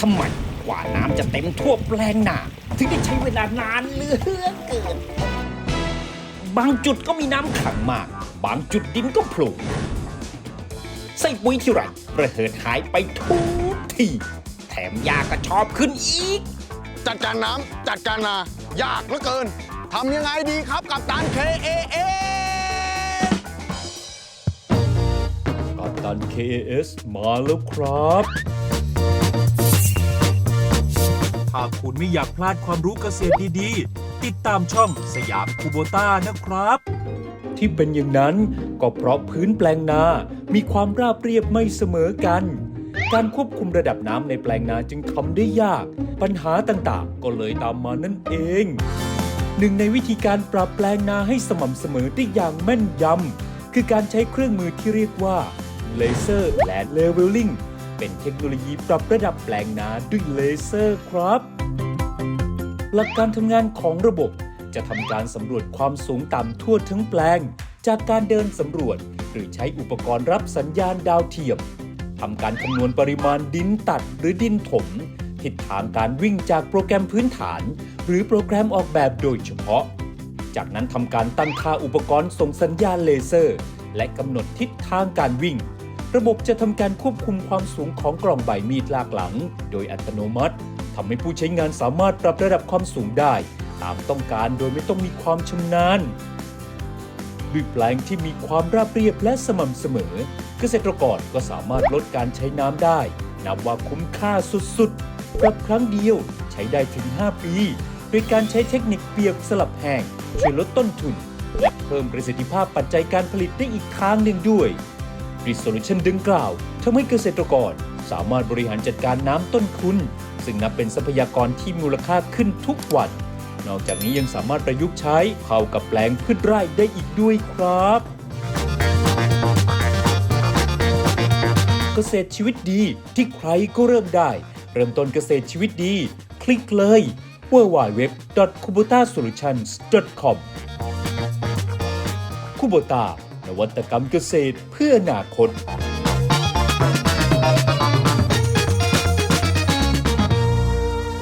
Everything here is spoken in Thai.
ทำไมกว่าน้ำจะเต็มทั่วแปลงนาถึงได้ใช้เวลานานเหลือเกิน บางจุดก็มีน้ำขังมาก บางจุดดินก็โผล่ใส่ปุ๋ยที่ไรระเหิดหายไปทุกที แถมยาก็ชอบขึ้นอีก จัดการน้ำจัดการนายากเหลือเกินทำยังไงดีครับกับตัน KAA กัปตัน KAS มาแล้วครับ ถ้าคุณไม่อยากพลาดความรู้เกษตรดีๆ ติดตามช่องสยามคูโบต้านะครับ ที่เป็นอย่างนั้นก็เพราะพื้นแปลงนา มีความราบเรียบไม่เสมอกัน การควบคุมระดับน้ำในแปลงนาจึงทำได้ยาก ปัญหาต่างๆ ก็เลยตามมานั่นเองหนึ่งในวิธีการปรับแปลงนาให้สม่ำเสมอได้อย่างแม่นยำคือการใช้เครื่องมือที่เรียกว่า เลเซอร์และเลเวลลิ่งเป็นเทคโนโลยีปรับระดับแปลงนาด้วยเลเซอร์ครับ หลักการทำงานของระบบจะทำการสำรวจความสูงต่ำทั่วทั้งแปลง จากการเดินสำรวจ หรือใช้อุปกรณ์รับสัญญาณดาวเทียมทำการคำนวณปริมาณดินตัดหรือดินถม ทิศทางการวิ่งจากโปรแกรมพื้นฐาน หรือโปรแกรมออกแบบโดยเฉพาะ จากนั้นทำการตั้งค่าอุปกรณ์ส่งสัญญาณเลเซอร์ และกำหนดทิศทางการวิ่ง ระบบจะทำการควบคุมความสูงของกล่องใบมีดลากหลัง โดยอัตโนมัติทำให้ผู้ใช้งานสามารถปรับระดับความสูงได้ ตามต้องการโดยไม่ต้องมีความชำนาญด้วยแปลงที่มีความราบเรียบและสม่ำเสมอ เกษตรกรก็สามารถลดการใช้น้ำได้ นับว่าคุ้มค่าสุดๆปรับครั้งเดียวใช้ได้ถึง 5 ปี โดยการใช้เทคนิคเปียกสลับแห้งช่วยลดต้นทุน และเพิ่มประสิทธิภาพปัจจัยการผลิตได้อีกทางหนึ่งด้วย ดิโซลูชันดังกล่าวทำให้เกษตรกรสามารถบริหารจัดการน้ำต้นทุน ซึ่งนับเป็นทรัพยากรที่มูลค่าขึ้นทุกวัน นอกจากนี้ยังสามารถประยุกต์ใช้เข้ากับแปลงพืชไร่ได้อีกด้วยครับ เกษตรชีวิตดีที่ใครก็เริ่มได้ เริ่มต้นเกษตรชีวิตดี คลิกเลย www.kubotasolutions.com คุโบตา นวัตกรรมเกษตรเพื่ออนาคต